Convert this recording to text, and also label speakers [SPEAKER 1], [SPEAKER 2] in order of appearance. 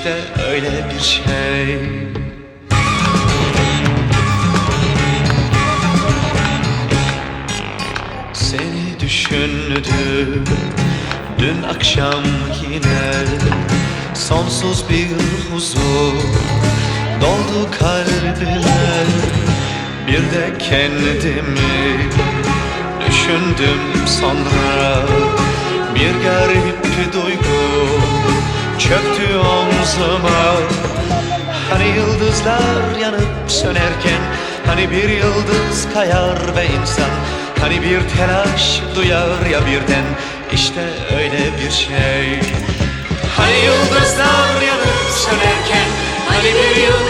[SPEAKER 1] işte öyle bir şey. Seni düşündüm dün akşam yine. Sonsuz bir huzur doldu kalbime. Bir de kendimi düşündüm sonra. Çöktü omzuma. Hani yıldızlar yanıp sönerken Hani bir yıldız kayar ve insan. Hani bir telaş duyar ya birden İşte öyle bir şey. Hani yıldızlar yanıp sönerken Hani bir yıldız